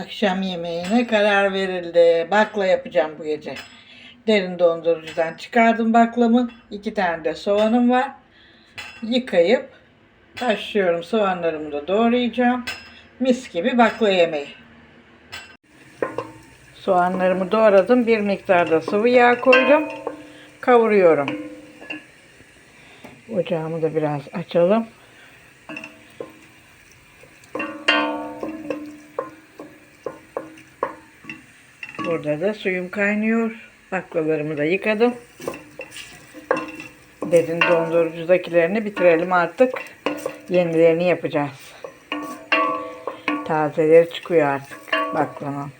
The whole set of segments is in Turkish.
Akşam yemeğine karar verildi. Bakla yapacağım bu gece. Derin dondurucudan çıkardım baklamı. İki tane de soğanım var. Yıkayıp haşlıyorum. Soğanlarımı da doğrayacağım. Mis gibi bakla yemeği. Soğanlarımı doğradım. Bir miktar da sıvı yağ koydum. Kavuruyorum. Ocağımı da biraz açalım. Burada da suyum kaynıyor. Baklalarımı da yıkadım. Derin dondurucudakilerini bitirelim artık. Yenilerini yapacağız. Tazeleri çıkıyor artık baklavam.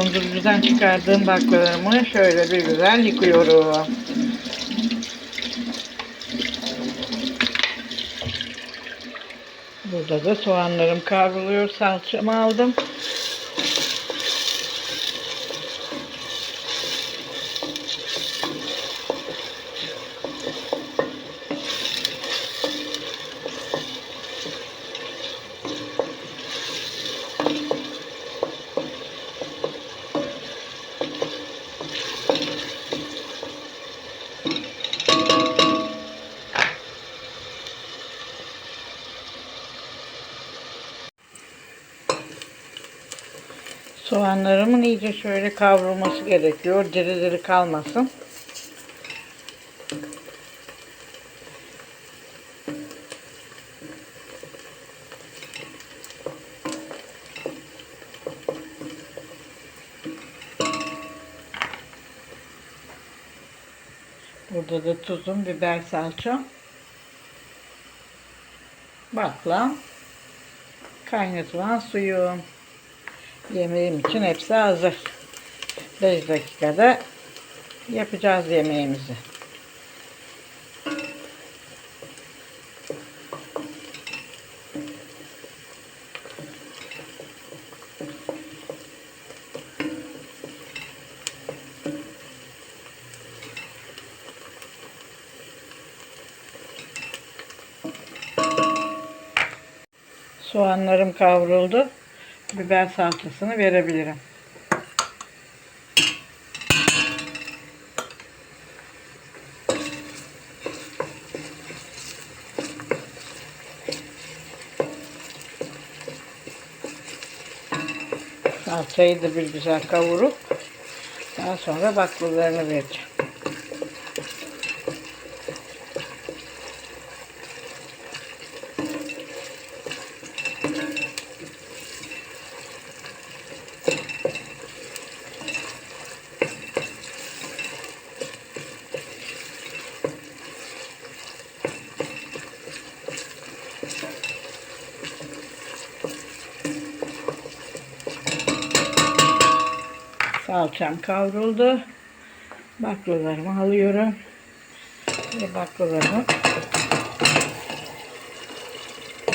Dondurucudan çıkardığım baklalarımı şöyle bir güzel yıkıyorum. Burada da soğanlarım kavruluyor. Salçamı aldım. Soğanlarımın iyice şöyle kavrulması gerekiyor. Diri diri kalmasın. Burada da tuzum, biber salçam. Bakla. Kaynatılan suyum. Yemeğim için hepsi hazır. 5 dakikada yapacağız yemeğimizi. Soğanlarım kavruldu. Biber salçasını verebilirim. Salçayı da bir güzel kavurup daha sonra baklalarını vereceğim. Salçam kavruldu. Baklalarımı alıyorum. Ve baklalarımı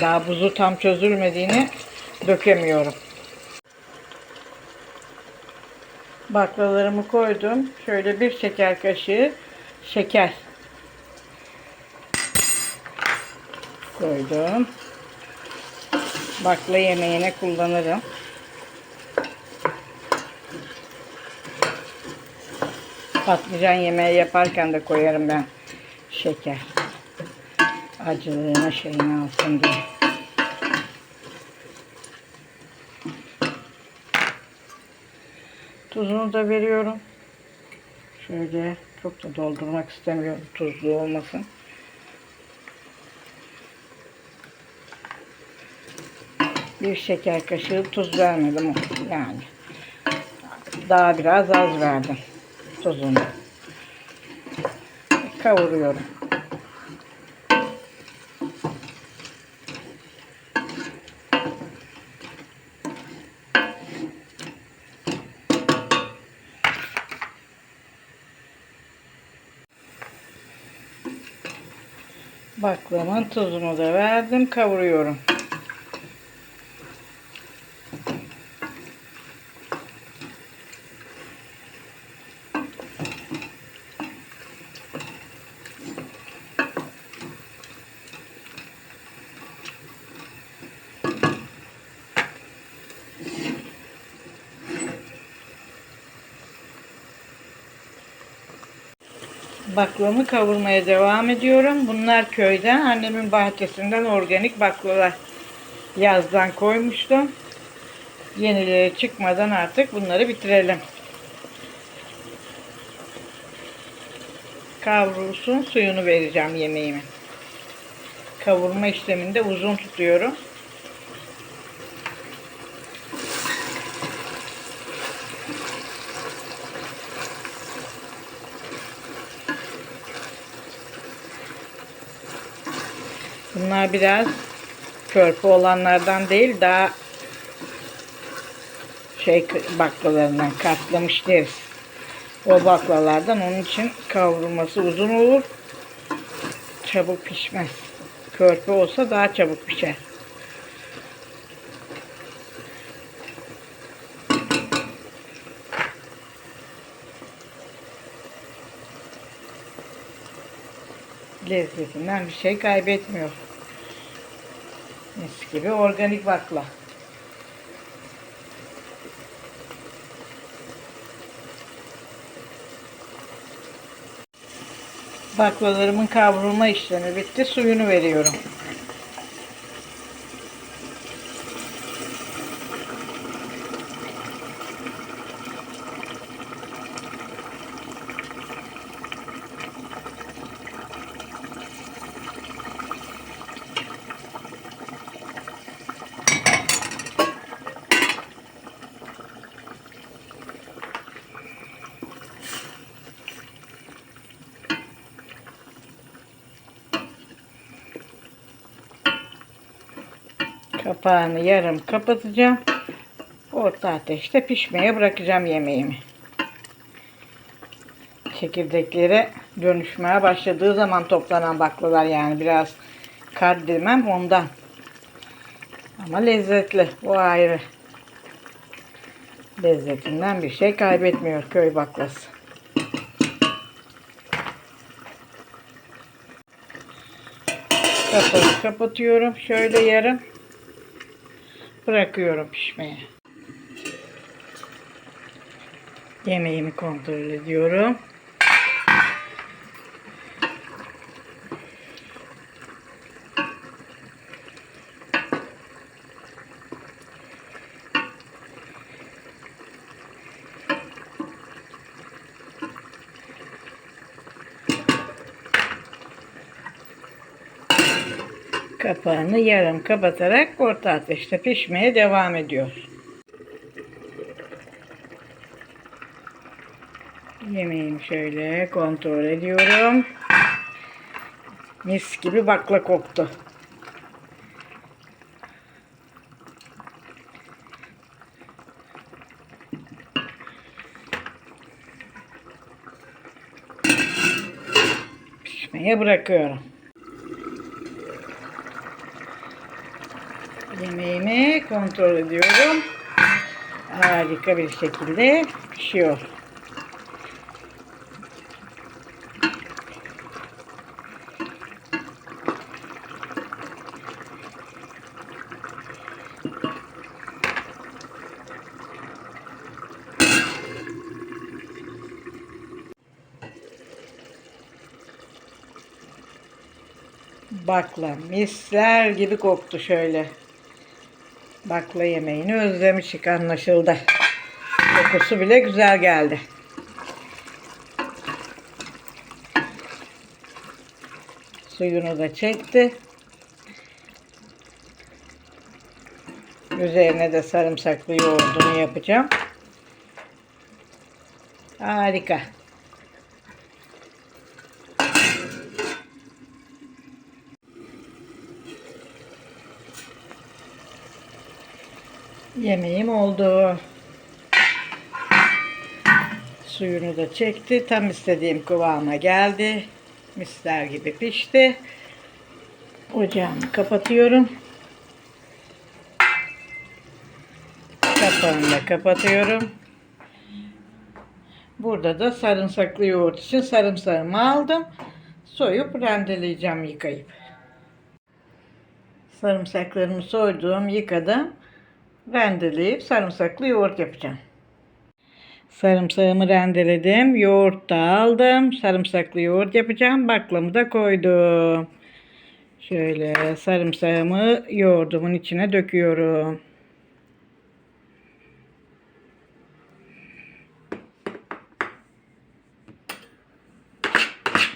daha buzu tam çözülmediğini dökemiyorum. Baklalarımı koydum. Şöyle bir şeker kaşığı şeker koydum. Bakla yemeğine kullanırım. Patlıcan yemeği yaparken de koyarım ben şeker. Acılığına şeyini alsın diye. Tuzunu da veriyorum. Şöyle çok da doldurmak istemiyorum. Tuzlu olmasın. Bir şeker kaşığı tuz vermedim yani. Daha biraz az verdim tuzunu. Kavuruyorum. Baklavamın tuzunu da verdim. Kavuruyorum. Baklavamı kavurmaya devam ediyorum. Bunlar köyden, annemin bahçesinden organik baklavalar. Yazdan koymuştum. Yenileri çıkmadan artık bunları bitirelim. Kavrulsun, suyunu vereceğim yemeğime. Kavurma işleminde uzun tutuyorum. Bunlar biraz körpe olanlardan değil daha şey baklalarından katlamış deriz. O baklalardan onun için kavrulması uzun olur. Çabuk pişmez. Körpe olsa daha çabuk pişer. Lezzetinden bir şey kaybetmiyor. Mis gibi organik bakla. Baklalarımın kavrulma işlemi bitti. Suyunu veriyorum. Kapağını yarım kapatacağım. Orta ateşte pişmeye bırakacağım yemeğimi. Çekirdekleri dönüşmeye başladığı zaman toplanan baklalar yani biraz kaddırmem ondan. Ama lezzetli. O ayrı. Lezzetinden bir şey kaybetmiyor köy baklası. Kapağı kapatıyorum. Şöyle yarım bırakıyorum pişmeye. Yemeğimi kontrol ediyorum. Kapağını yarım kapatarak orta ateşte pişmeye devam ediyor. Yemeğimi şöyle kontrol ediyorum. Mis gibi bakla koktu. Pişmeye bırakıyorum. Yemeğimi kontrol ediyorum. Harika bir şekilde pişiyor. Bakla misler gibi koktu şöyle. Bakla yemeğini özlemişik anlaşıldı. Kokusu bile güzel geldi. Suyunu da çekti. Üzerine de sarımsaklı yoğurdunu yapacağım. Harika. Yemeğim oldu. Suyunu da çekti. Tam istediğim kıvama geldi. Misler gibi pişti. Ocağımı kapatıyorum. Kapağını da kapatıyorum. Burada da sarımsaklı yoğurt için sarımsağımı aldım. Soyup rendeleyeceğim yıkayıp. Sarımsaklarımı soydum, yıkadım rendeleyip sarımsaklı yoğurt yapacağım. Sarımsağımı rendeledim. Yoğurt da aldım. Sarımsaklı yoğurt yapacağım. Baklamı da koydum. Şöyle sarımsağımı yoğurdumun içine döküyorum.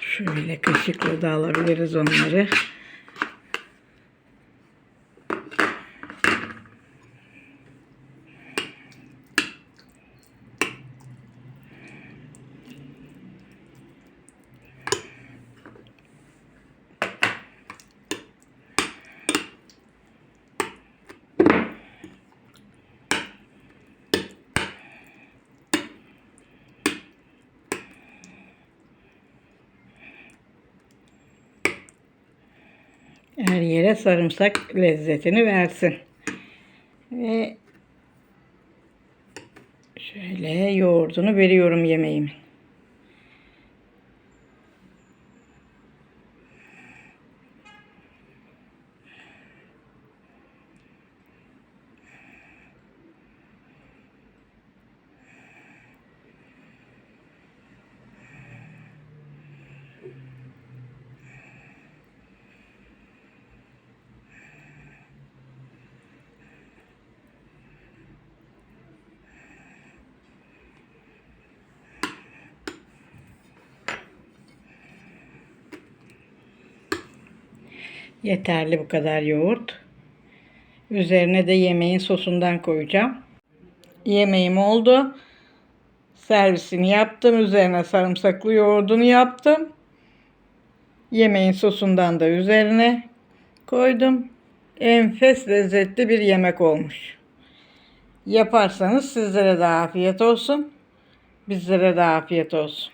Şöyle kaşıkla da alabiliriz onları. Her yere sarımsak lezzetini versin. Ve şöyle yoğurdunu veriyorum yemeğimin. Yeterli bu kadar yoğurt. Üzerine de yemeğin sosundan koyacağım. Yemeğim oldu. Servisini yaptım. Üzerine sarımsaklı yoğurdunu yaptım. Yemeğin sosundan da üzerine koydum. Enfes lezzetli bir yemek olmuş. Yaparsanız sizlere de afiyet olsun. Bizlere de afiyet olsun.